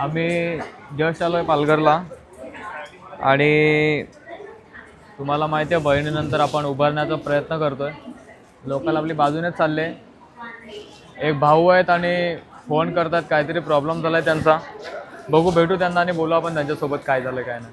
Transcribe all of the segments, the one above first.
आम्ही जस्ट आहे पालघरला. आणि तुम्हाला माहिती आहे बहिणीनंतर आपण उभारण्याचा प्रयत्न करतो आहे लोकल आपली बाजूनेच चालले. एक भाऊ आहेत आणि फोन करतात काहीतरी प्रॉब्लेम झाला आहे त्यांचा. बघू भेटू त्यांना आणि बोलू आपण त्यांच्यासोबत काय झालं काय नाही.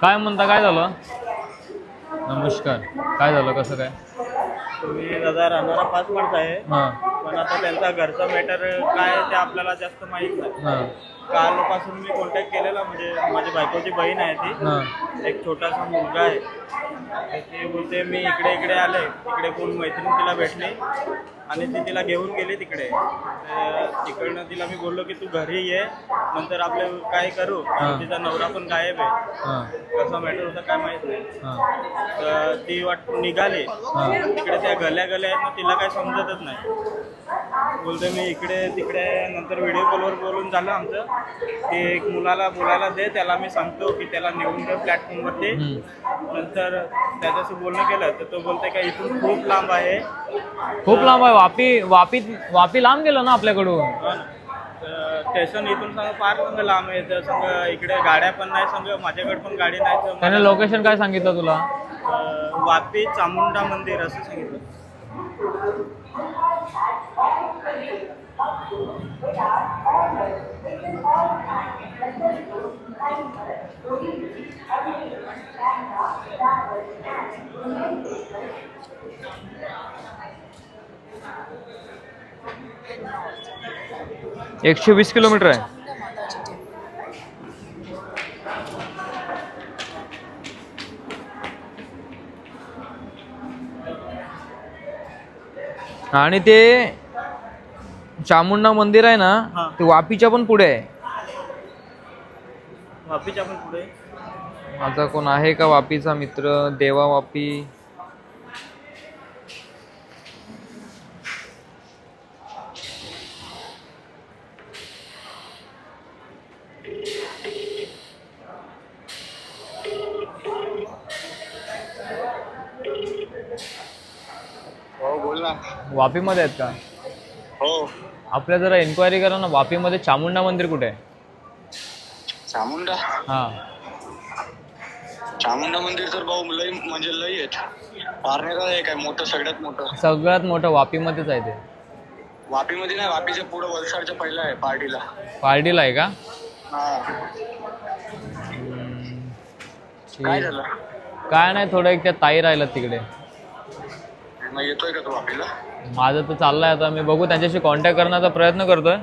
काय म्हणता काय झालं? नमस्कार. काय झालं कसं काय? तुम्ही दादा राहणारा पाच माणसं आहे हां. पण आता त्यांचा घरचा मॅटर काय आहे ते आपल्याला जास्त माहीत नाही. हां. कालपासून मी कॉन्टॅक्ट केलेला म्हणजे माझी बायकोची बहीण आहे ती. एक छोटासा मुलगा आहे. तर ती बोलते मी इकडे इकडे आले. इकडे कोण मैत्रीण तिला भेटली आणि ती तिला घेऊन गेली तिकडे. तर तिकडनं तिला मी बोललो की तू घरी ये नंतर आपले काय करू? तिचा नवरा पण गायब आहे. हां. कसा मॅटर होता काय माहीत नाही. हां. तर ती वाट निघाली. हां. तिकडे त्या गल्या गल्या आहेत ना तिला काही समजतच नाही. बोलते मी इकडे तिकडे नंतर व्हिडिओ कॉलवर बोलून झालं आमचं. की एक मुलाला बोलायला दे त्याला मी सांगतो की त्याला नेऊन दे प्लॅटफॉर्मवरती. नंतर त्याच्याशी बोलणं केलं तर तो बोलते का इथून खूप लांब आहे. खूप लांब आहे वापी वापी वापी लांब गेलं ना आपल्याकडून? स्टेशन इथून सांग फार संग लांब आहे तर संग इकडे गाड्या पण नाही संग माझ्याकडे पण गाडी नाही त्याने लोकेशन काय सांगितलं तुला? वापी चामुंडा मंदिर असं सांगितलं. एकशे वीस किलोमीटर आहे आणि ते चामुंडा मंदिर आहे ना हा. ते वापीच्या पण पुढे आहे. वापीच्या पण पुढे माझा कोण आहे का वापीचा मित्र? देवा वापी. वापीमध्ये आहेत का? हो. आपल्या जरा एन्क्वायरी करा ना वापीमध्ये चामुंडा मंदिर कुठे आहे? चामुंडा? हा. चामुंडा मंदिर तर भाऊ लय म्हणजे लय आहेत. पारनेरा आहे मोठं सगळ्यात मोठं. सगळ्यात मोठं वापीमध्येच आहे ते. वापीमध्ये नाही वापीच्या पुढं वलसाडच्या पहिला आहे पार्टीला. पार्टीला आहे का? हा. हम्म. काय. झालं? काय नाही थोडं एक त्या ताई राहिलं तिकडे. मग येतोय का तू वापीला माझं तर चाललंय आता. मी बघू त्यांच्याशी कॉन्टॅक्ट करण्याचा प्रयत्न करतोय.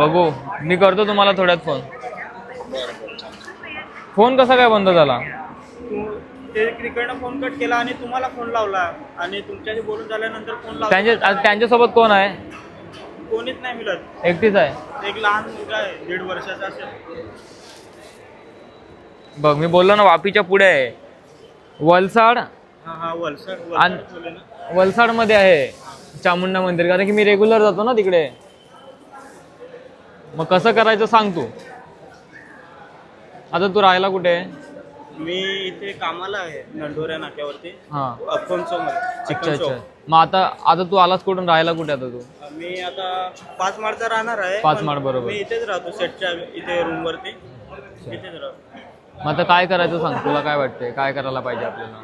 बघू. मी करतो तुम्हाला थोड्यात फोन बरं बरं चालतं फोन कसा काय बंद झाला? तू- ते तिकडनं फोन कट केला आणि तुम्हाला फोन लावला. आणि तुमच्याशी बोलून झाल्यानंतर फोन लावला. त्यांच्या आज त्यांच्यासोबत कोण आहे? कोणीच नाही मिळत. एकटीच आहे? एक लहान मुलगा आहे दीड वर्षाचा असेल. बघ मी बोललो ना वापीच्या पुढे आहे. वलसड आणि- वलसाडमध्ये आहे चामुंडा मंदिर. कारण की मी रेग्युलर जातो ना तिकडे. मग कसं करायचं सांग तू. आता तू राहायला कुठे? मी इथे कामाला आहे नंडोऱ्या नाक्यावरती. हां. मध्ये अच्छा अच्छा. मग आता आता तू आलास कुठून? राहायला कुठे आता तू? मी आता पाच माळचा राहणार आहे पाच माळ बरोबर. मी इथेच राहतो सेटच्या इथे रूम वरती इथेच राहतो. मग आता काय करायचं सांग? तुला काय वाटतंय? काय करायला पाहिजे आपल्याला?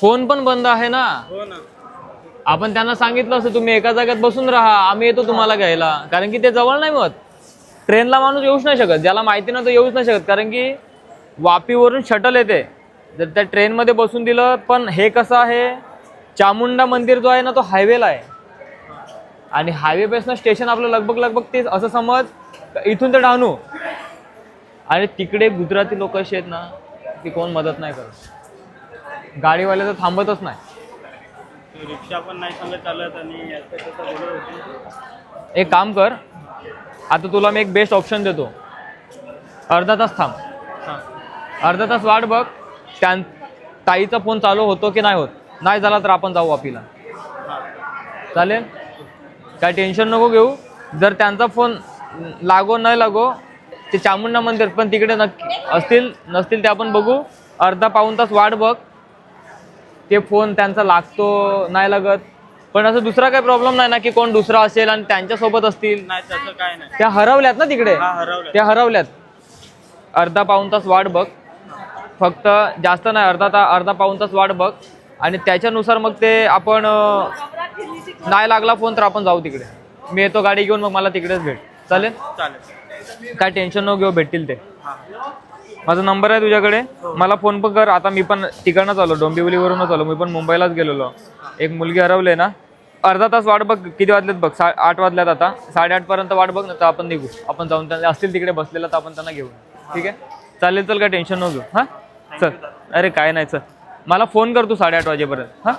फोन पण बंद आहे ना? हो ना. आपण त्यांना सांगितलं असतं तुम्ही एका जागेत बसून राहा आम्ही येतो तुम्हाला घ्यायला. कारण की ते जवळ नाही मग ट्रेनला माणूस येऊच नाही शकत. ज्याला माहिती ना तो येऊच नाही शकत. कारण की वापीवरून शटल येते. जर त्या ट्रेनमध्ये बसून दिलं पण हे कसं आहे चामुंडा मंदिर जो आहे ना तो हायवेला आहे. आणि हायवे बेसनं स्टेशन आपलं लगभग लगभग तेच. असं समज इथून तर डहाणू. आणि तिकडे गुजराती लोक असे आहेत ना की कोण मदत नाही करत. गाडीवाले तर थांबतच नाही. रिक्षा पण नाही सांगत चालत आणि एक काम कर आता तुला मी एक बेस्ट ऑप्शन देतो. अर्धा तास थांब. अर्धा तास वाट बघ त्या ताईचा फोन चालू होतो की नाही होत? नाही झाला तर आपण जाऊ वापीला हां. चालेल? काय टेन्शन नको घेऊ. जर त्यांचा फोन लागो नाही लागो ते चामुंडा मंदिर पण तिकडे नक्की असतील नसतील ते आपण बघू. अर्धा पाऊण तास वाट बघ. ते फोन त्यांचा लागतो नाही लागत. पण असं दुसरा काही प्रॉब्लेम नाही ना की कोण दुसरा असेल आणि त्यांच्यासोबत असतील. नाही तसं काय नाही. त्या हरवल्यात ना तिकडे? हा हरवलं त्या हरवल्यात. अर्धा पाऊण तास वाट बघ. फक्त जास्त नाही अर्धा ता अर्धा पाऊण तास वाट बघ. आणि त्याच्यानुसार मग ते आपण अं, नाही लागला फोन तर आपण जाऊ तिकडे. मी येतो गाडी घेऊन मग मला तिकडेच भेट. चालेल? चालेल. काय टेन्शन नको घेऊ भेटतील ते. हां. माझा नंबर आहे तुझ्याकडे. मला फोन पण कर. आता मी पण तिकडनंच आलो डोंबिवलीवरूनच आलो मी पण मुंबईलाच गेलेलो. एक मुलगी हरवले ना. अर्धा तास वाट बघ किती वाजलेत बघ? सा आठ वाजल्यात आता. साडेआठ पर्यंत वाट बघ ना तर आपण निघू. आपण जाऊन त्यांना असतील तिकडे बसलेला तर आपण त्यांना घेऊ ठीक आहे? चालेल चल काय टेन्शन नको घेऊ. हां? चल. अरे काय नाही चल. मला फोन कर तू साडेआठ वाजेपर्यंत. हां?